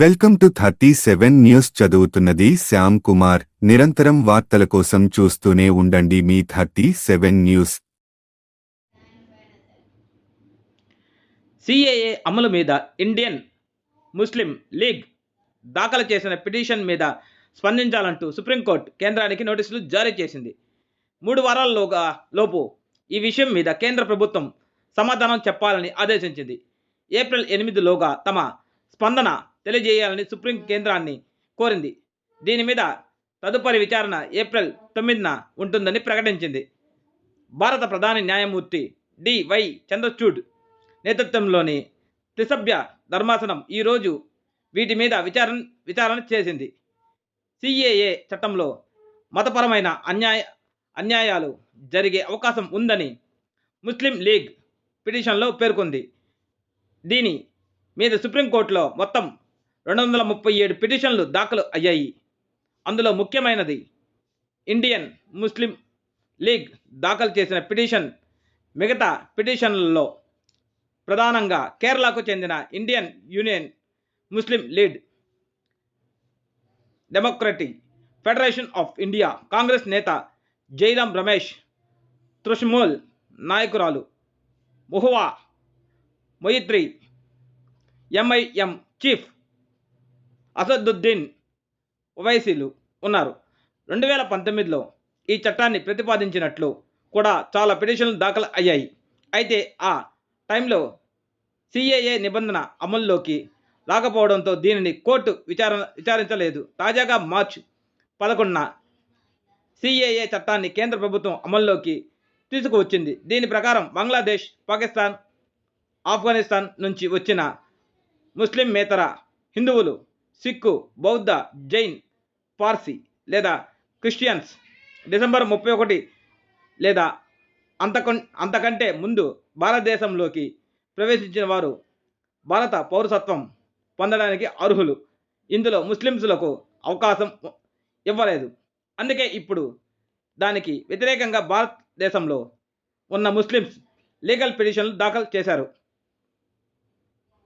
Welcome to thirty seven news చదువుతున్నది శ్యామ్ కుమార్. నిరంతరం వార్తల కోసం చూస్తూనే ఉండండి మీ థర్టీ సెవెన్ న్యూస్. సిఏఏ అమలు మీద ఇండియన్ ముస్లిం లీగ్ దాఖలు చేసిన పిటిషన్ మీద స్పందించాలంటూ సుప్రీంకోర్టు కేంద్రానికి నోటీసులు జారీ చేసింది. మూడు వారాల్లోగా లోపు ఈ విషయం మీద కేంద్ర ప్రభుత్వం సమాధానం చెప్పాలని ఆదేశించింది. ఏప్రిల్ ఎనిమిదిలోగా తమ స్పందన తెలియజేయాలని సుప్రీం కేంద్రాన్ని కోరింది. దీని మీద తదుపరి విచారణ ఏప్రిల్ తొమ్మిదిన ఉంటుందని ప్రకటించింది. భారత ప్రధాని న్యాయమూర్తి డివై చంద్రచూడ్ నేతృత్వంలోని త్రిసభ్య ధర్మాసనం ఈరోజు వీటి మీద విచారణ విచారణ చేసింది. సిఏఏ చట్టంలో మతపరమైన అన్యాయ అన్యాయాలు జరిగే అవకాశం ఉందని ముస్లిం లీగ్ పిటిషన్లో పేర్కొంది. దీని మీద సుప్రీంకోర్టులో మొత్తం రెండు వందల ముప్పై ఏడు పిటిషన్లు దాఖలు అయ్యాయి. అందులో ముఖ్యమైనది ఇండియన్ ముస్లిం లీగ్ దాఖలు చేసిన పిటిషన్ మిగతా పిటిషన్లలో ప్రధానంగా కేరళకు చెందిన Indian Union Muslim League Democratic Federation of India Congress నేత జైరాం రమేష్ త్రుష్మూల్ నాయకురాలు మొహువా మొయిత్రి ఎంఐఎం చీఫ్ అసదుద్దీన్ ఓవైసీలు ఉన్నారు. రెండు వేల పంతొమ్మిదిలో ఈ చట్టాన్ని ప్రతిపాదించినట్లు కూడా చాలా పిటిషన్లు దాఖలు అయ్యాయి. అయితే ఆ టైంలో సిఏఏ నిబంధన అమల్లోకి రాకపోవడంతో దీనిని కోర్టు విచారణ విచారించలేదు. తాజాగా మార్చ్ పదకొండున సిఏఏ చట్టాన్ని కేంద్ర ప్రభుత్వం అమల్లోకి తీసుకువచ్చింది. దీని ప్రకారం బంగ్లాదేశ్ పాకిస్తాన్ ఆఫ్ఘనిస్తాన్ నుంచి వచ్చిన ముస్లిం మేతర హిందువులు సిక్కు బౌద్ధ జైన్ పార్సీ లేదా క్రిస్టియన్స్. డిసెంబర్ ముప్పై ఒకటి లేదా అంతకం అంతకంటే ముందు భారతదేశంలోకి ప్రవేశించిన వారు భారత పౌరసత్వం పొందడానికి అర్హులు. ఇందులో ముస్లిమ్స్లకు అవకాశం ఇవ్వలేదు. అందుకే ఇప్పుడు దానికి వ్యతిరేకంగా భారతదేశంలో ఉన్న ముస్లిమ్స్ లీగల్ పిటిషన్లు దాఖలు చేశారు.